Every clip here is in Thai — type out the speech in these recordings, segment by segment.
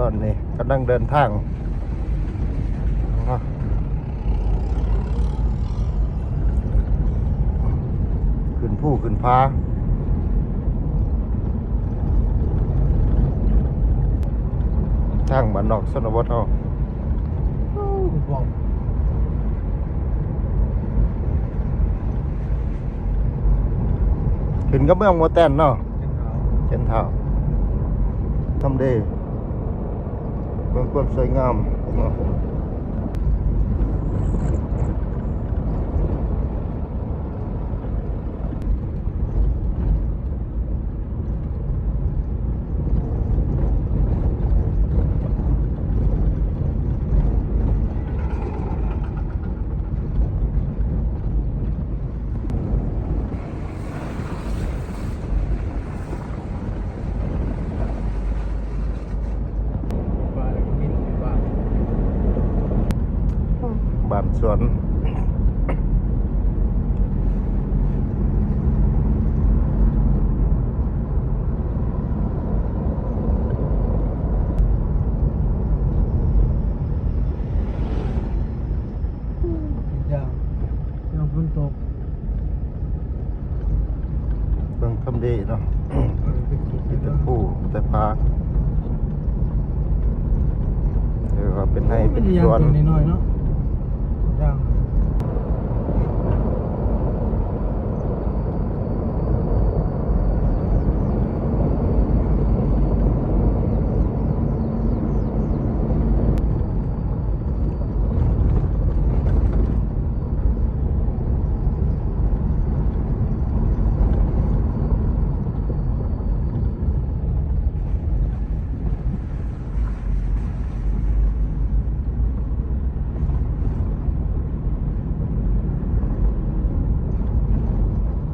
ตอนนี้กำลังเดินทางเนาะขึ้นผู้ขึ้นพาทางบ้านนอกสนบทเฮาบอกขึ้นกับเมืองโมแตนเนาะเป็นเขาเช่นเท่าทำเด เมืองความสวยงามเนาะบ้านกินบ้าน บ้านสวนอย่างยังฝนตกเมืองทำเดเนาะเออเป็นสุดมีที่แต่ต้องผู้แต่พาเรียกว่าเป็นให้เป็นไม่ได้สยังวนตัวน้อยๆเนาะ อย่าง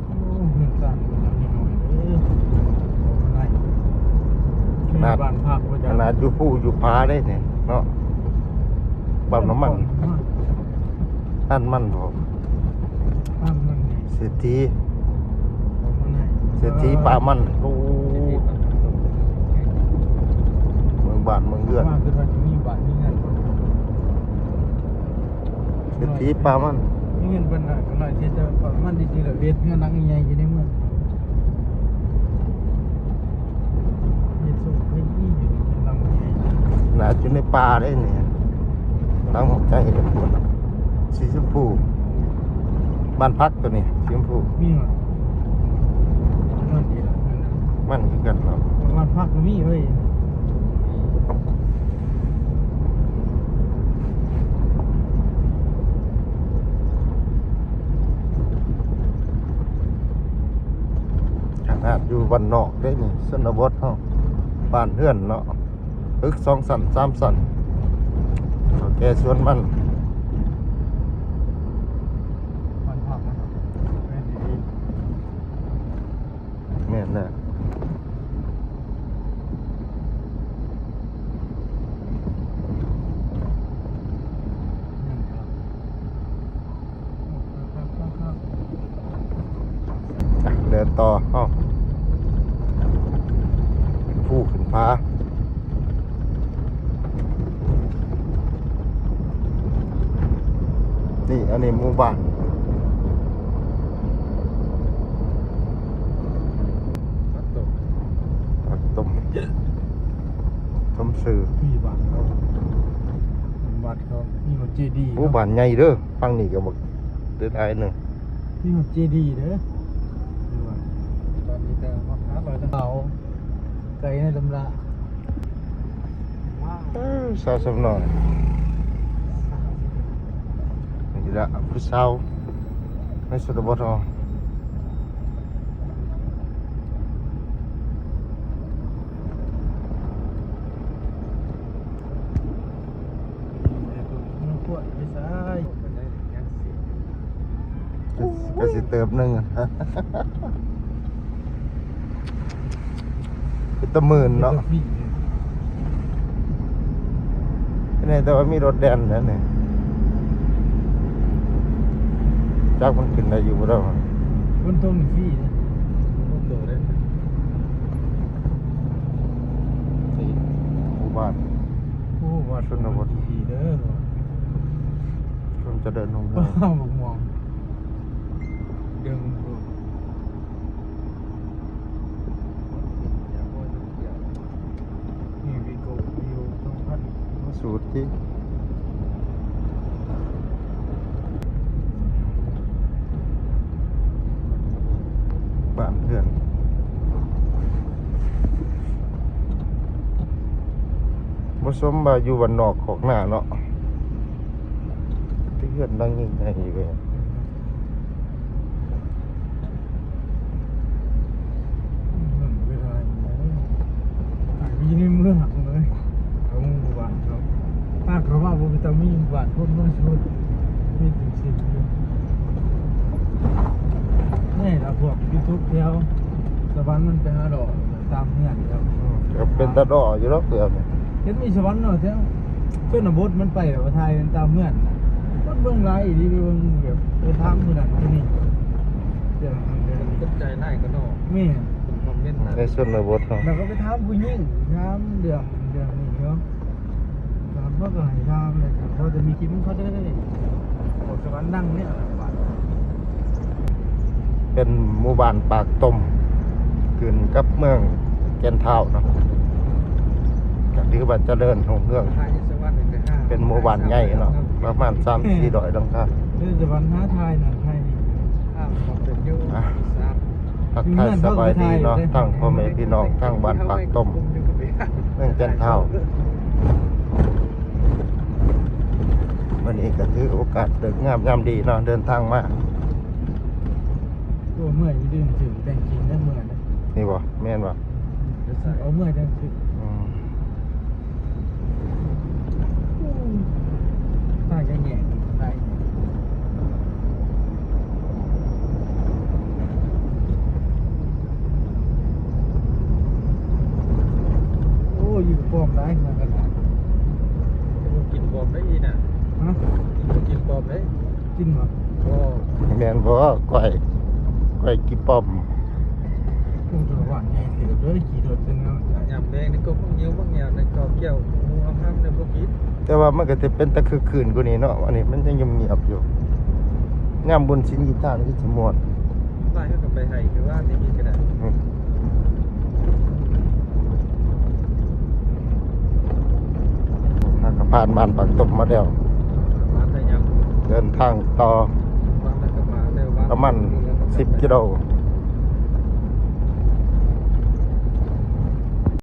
โอ้เงินสั่นเงินน้อยๆเด้อโอ้ไหน มีบ้านพักว่าขจะนาดอยู่ผู้อยู่พาได้เนี่ยเนาะปั๊มน้ำมันท่านมันบอกบ้านมันนี่เศรษฐีผมว่าไหนเศรษฐีป่ามันโอ้เมืองบ้านเมืองเรือนว่าคือว่าจะมีบ้านมีเงินเศรษฐีป่ามันมีเงินเป็นหน่อยเป็นหน่อยที่จะบ้านมันดีๆแล้วเวียดเงินนังใหญ่อยู่ในเมืองเฮ็ดสุขให้อีอยู่ในลำใหญ่ ขนาดอยู่ ในป่าได้เนี่ยตั้งหัวใจเด็กคนสีชมพูบ้านพักตัวนี้สีชมพูมีหรอมันดีละนั่นน่ะมันคือกันเนาะบ้านพักก็มีเว้ยขนาดอยู่บ้านนอกได้นี่สนบทเฮาบ้านเฮือนเนาะ ตึกสองสันสามสันแกสวนมันบ้านพักนะครับแม่นดีแม่นแน่นนะเดินต่อเอ้าผู้ขึ้นพานี่ อันนี้หมู่บ้านครับตกผักต้มต้มสื่อมีบ้านเขาบ้านเขามีหมดเจดีย์หมู่บ้านใหญ่เด้อฟังนี่ก็บอกเดินไอ้หนึ่งมีหมดเจดีย์เด้อดูว่าตอนนี้ก็มาหาลอยตะเขาไก่ในลำละว้าวเอ้อสาวสำน้อย นี่ละผู้สาวในสุดบทเฮามันปวดไม่ใช่ก็ก็สิเติมหนึงอะเป็นตะหมื่นเนาะฟรีนี่แต่ว่ามีรถแดนนะเนี่ย จักมันขึ้นได้อยู่บ่ได้วะบนต้นฟรีนะบนโตได้หมู่บ้านนบทดีเด้อคนจะเดินลงว้าเมืองวบอกมองดึงดูนี่วิโก้วิวสองพันสูตรที่บ้านเพื่อน ผสมมาอยู่วันนอกของหน้าเนาะที่เพื่อนดังยิ่งใหญ่เลยเวลาถ่ายวีในเมืองเลยเอาหมู่บ้านเขาถ้าเขาว่าบุตรมีหมู่บ้านคนเมืองชุดมีถึงสิบอยู่นี่เราพวกยูทูบเดียวสวรรค์มันไปหาดอกตามเงื่อนเดียวก็เป็นตะดออยู่แล้วเปลือกเนี่ย เห็นมีสวรรค์เนาะเท่าชนบทมันไปแบบว่าไทยกันตามเงื่อนน่ะมันเบื้องไรอีดีเบื้องแบบไปทางที่นั่นที่นี่เดี๋ยวเดี๋ยวตกใจไล่ก็นอกแม่ผมคอมเมนต์นะในชนบทเนาะเราก็ไปถามผู้หญิงถามเรื่องเรื่องนี้เนาะถามว่าก็ให้ถามเลยครับเขาจะมีกินเขาจะได้บทสวรรค์นั่งเนี่ยอะไรบ้างเป็นหมู่บ้านปากตมขึ้นกับเมืองแกนเท้าเนาะ ก็ถือว่าเจริญของเมืองทายสวัสดิ์เป็นห้าเป็นหมู่บ้านใหญ่เนาะประมาณสามสี่ดอยลังคาเรื่องสวรรค์หาไทยน่ะไทยนี่ห้ามของเป็นยูอะสามทักทายสบายดีเนาะทั้งพ่อแม่พี่น้องทั้งบ้านปากตมเมืองแกนเท้าวันนี้ก็ถือโอกาสเดินงามยามดีเนาะเดินทางมาตัวเมื่อยดื่มถึงแต่งกินได้เมื่อยนะนี่บ่แม่นบ่เอาเมื่อยจังสิอืม ถ้าจะแง่ได้โอ้ยอยู่ฟอมได้มากันนะกินปอบได้อีน่ะฮะกินปอบได้กินเหรอก็แม่นบ่ก้อยก้อยกี่ป้อมคงจะหวานแง่เสียเลยขี่รถเป็นเงายำแดงในกบางเงี้ยวบางเงี้ยวในกอเกี่ยวมูเอาห้ามในพวกกินแต่ว่ามันก็จะเป็นตะคือคืนกว่านี้เนาะอันนี้มันยังเงียบๆอยู่งามบุญชิ้นกีตาร์นี่สิม่วนไล่ให้กับไปให้คือว่าในมีกระดาษ อืมถ้าก็ ผ่านบ้านปากตมมาแล้วมาได้ยังเดินทางต่อบ้านแล้วก็มาเร็วบ้านประมาณ10กิโล